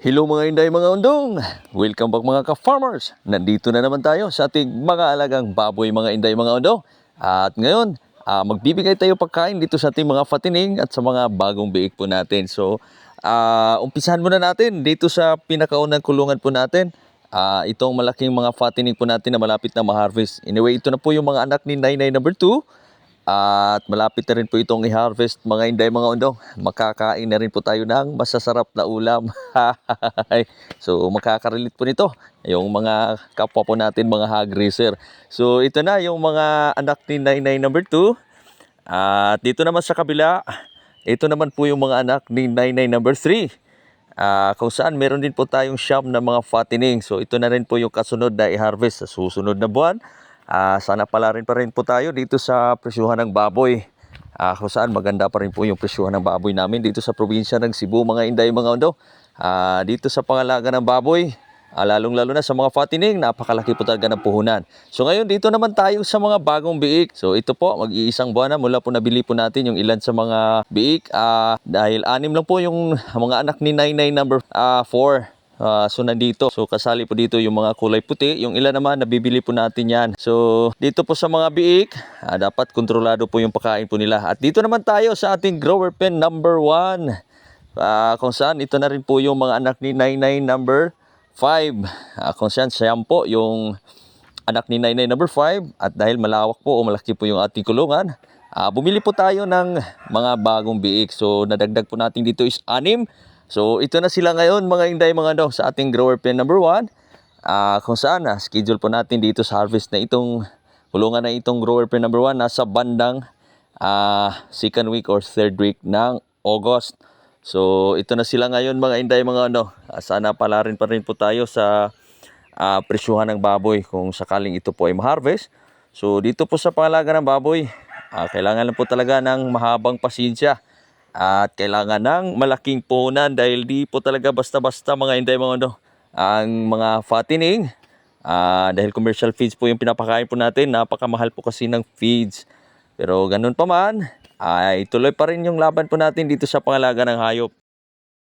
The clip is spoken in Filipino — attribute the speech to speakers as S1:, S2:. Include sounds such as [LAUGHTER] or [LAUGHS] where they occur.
S1: Hello mga inday mga undong! Welcome back mga ka-farmers! Nandito na naman tayo sa ating mga alagang baboy mga inday mga undong. At ngayon, ah, magbibigay tayo pagkain dito sa ating mga fatining at sa mga bagong biik po natin. So, ah, umpisahan muna natin dito sa pinakaunang kulungan po natin. Ah, itong malaking mga fattening po natin na malapit na ma-harvest. Anyway, ito na po yung mga anak ni Nainay number 2. At malapit na rin po itong i-harvest mga inday mga undong. Makakain na rin po tayo ng masasarap na ulam. [LAUGHS] so makaka-relate po nito yung mga kapwa po natin mga hog raiser. So ito na yung mga anak ni Nainay number 2. At dito naman sa kabila, ito naman po yung mga anak ni Nainay number 3. Ah, kung saan meron din po tayong siyam na mga fattening. So ito na rin po yung kasunod na i-harvest sa susunod na buwan. Ah, sana pala rin pa rin po tayo dito sa presyuhan ng baboy. Ah, kung saan maganda pa rin po yung presyuhan ng baboy namin dito sa probinsya ng Cebu, mga inday, mga undo. Ah, dito sa pangalaga ng baboy, ah, lalong-lalo na sa mga fattening, napakalaki po talaga ng puhunan. So ngayon dito naman tayo sa mga bagong biik. So ito po, mag-iisang buwan na mula po nabili po natin yung ilan sa mga biik. Ah, dahil anim lang po yung mga anak ni Nainay number 4. Ah, so nandito. So kasali po dito yung mga kulay puti. Yung ilan naman nabibili po natin yan. So dito po sa mga biik, ah, dapat kontrolado po yung pagkain po nila. At dito naman tayo sa ating grower pen number 1. Ah, kung saan ito na rin po yung mga anak ni Nainay number 5. Ah, kung saan siyam po yung anak ni Nainay number 5 at dahil malawak po o malaki po yung ating kulungan, ah, bumili po tayo ng mga bagong biik. So nadagdag po natin dito is anim. So ito na sila ngayon mga inday mga ano sa ating grower pen number 1. Ah, kung saan na schedule po natin dito sa harvest na itong kulungan na itong grower pen number 1 nasa bandang ah, second week or third week ng August. So ito na sila ngayon mga inday mga ano. Ah, sana pala rin pa rin po tayo sa ah, presyuhan ng baboy kung sakaling ito po ay ma-harvest. So dito po sa pangalaga ng baboy, ah, kailangan lang po talaga ng mahabang pasensya at kailangan ng malaking puhunan dahil di po talaga basta-basta mga inday mga ano ang mga fattening. Ah, dahil commercial feeds po yung pinapakain po natin. Napakamahal po kasi ng feeds. Pero ganun pa man ay tuloy pa rin yung laban po natin dito sa pangalaga ng hayop